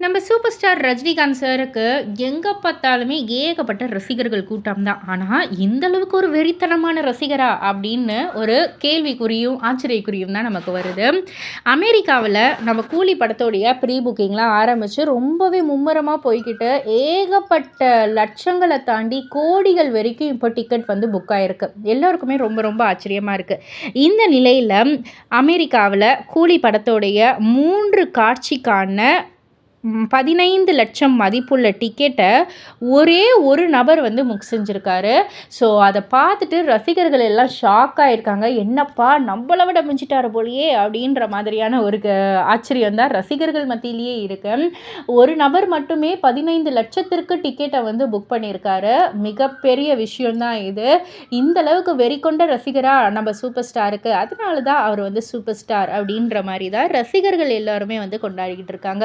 நம்ம super star Rajinikanth சாருக்கு எங்கே பார்த்தாலுமே ஏகப்பட்ட ரசிகர்கள் கூட்டம் தான் ஆனால் இந்த அளவுக்கு ஒரு வெறித்தனமான ரசிகரா அப்படின்னு ஒரு கேள்விக்குறியும் ஆச்சரியக்குறியும் தான் நமக்கு வருது. அமெரிக்காவில் நம்ம கூலி படத்தோடைய ப்ரீ புக்கிங்லாம் ஆரம்பித்து ரொம்பவே மும்முரமாக போய்கிட்டு ஏகப்பட்ட லட்சங்களை தாண்டி கோடிகள் வரைக்கும் இப்போ டிக்கெட் வந்து புக் ஆகிருக்கு எல்லோருக்குமே ரொம்ப ரொம்ப ஆச்சரியமாக இருக்குது இந்த நிலையில் அமெரிக்காவில் கூலி படத்தோடைய மூன்று காட்சிக்கான பதினைந்து லட்சம் மதிப்புள்ள டிக்கெட்டை ஒரே ஒரு நபர் வந்து புக் செஞ்சுருக்காரு. ஸோ அதை பார்த்துட்டு ரசிகர்கள் எல்லாம் ஷாக் ஆகிருக்காங்க என்னப்பா நம்மளை விட மிஞ்சிட்டார் போலியே அப்படின்ற மாதிரியான ஒரு ஆச்சரியம் தான் ரசிகர்கள் மத்தியிலேயே இருக்கு. ஒரு நபர் மட்டுமே பதினைந்து லட்சத்திற்கு டிக்கெட்டை வந்து புக் பண்ணியிருக்காரு மிகப்பெரிய விஷயம்தான் இது. இந்த அளவுக்கு வெறி கொண்ட ரசிகராக நம்ம சூப்பர் ஸ்டாருக்கு அதனால தான் அவர் வந்து சூப்பர் ஸ்டார் அப்படின்ற மாதிரி தான் ரசிகர்கள் எல்லாருமே வந்து கொண்டாடிக்கிட்டு இருக்காங்க.